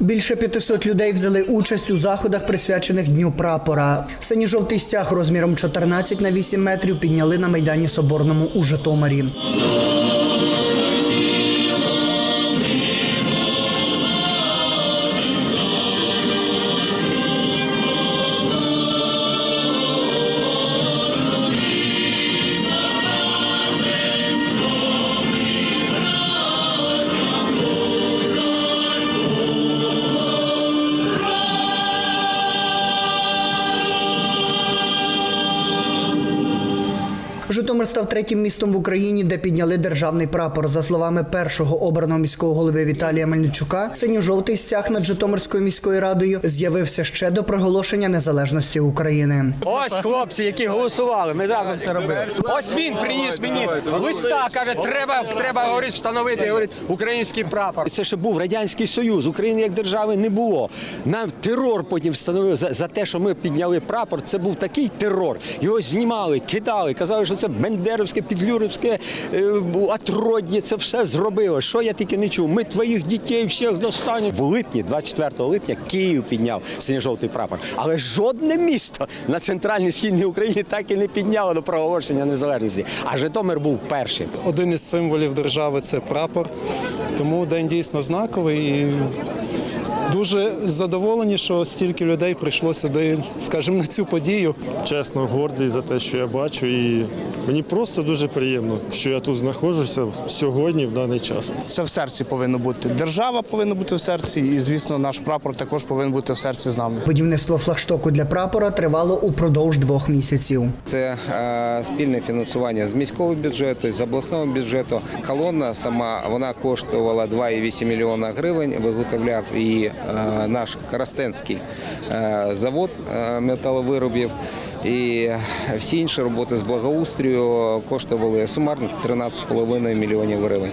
Більше 500 людей взяли участь у заходах, присвячених Дню прапора. Синьо-жовтий стяг розміром 14 на 8 метрів підняли на Майдані Соборному у Житомирі. Житомир став третім містом в Україні, де підняли державний прапор. За словами першого обраного міського голови Віталія Мельничука, синьо-жовтий стяг над Житомирською міською радою з'явився ще до проголошення незалежності України. Ось хлопці, які голосували. Ми разом це робили. Ось він приніс мені листа. каже, треба, треба говорить, встановити говорить, український прапор. Це ще був радянський союз. України як держави не було. Нам терор потім встановив за, за те, що ми підняли прапор. Це був такий терор. Його знімали, кидали, казали, що це бендеровське, підлюрівське е, отродє. Це все зробило. Що я тільки не чув. Ми твоїх дітей всіх достанемо. В липні, 24 липня, Київ підняв синьо-жовтий прапор. Але жодне місто на центральній східній Україні так і не підняло до проголошення незалежності. А Житомир був першим. Один із символів держави це прапор. Тому день дійсно знаковий і дуже задоволені, що стільки людей прийшло сюди, скажімо, на цю подію. чесно гордий за те, що я бачу, і мені просто дуже приємно, що я тут знаходжуся в- сьогодні в даний час. Це в серці повинно бути. Держава повинна бути в серці, і звісно, наш прапор також повинен бути в серці з нами. Будівництво флагштоку для прапора тривало упродовж двох місяців. Це е, спільне фінансування з міського бюджету, з обласного бюджету. Колонна сама вона коштувала 2,8 мільйона гривень. Виготовляв її наш Коростенський е, завод е, металовиробів. І всі інші роботи з благоустрою коштували сумарно 13,5 мільйонів гривень.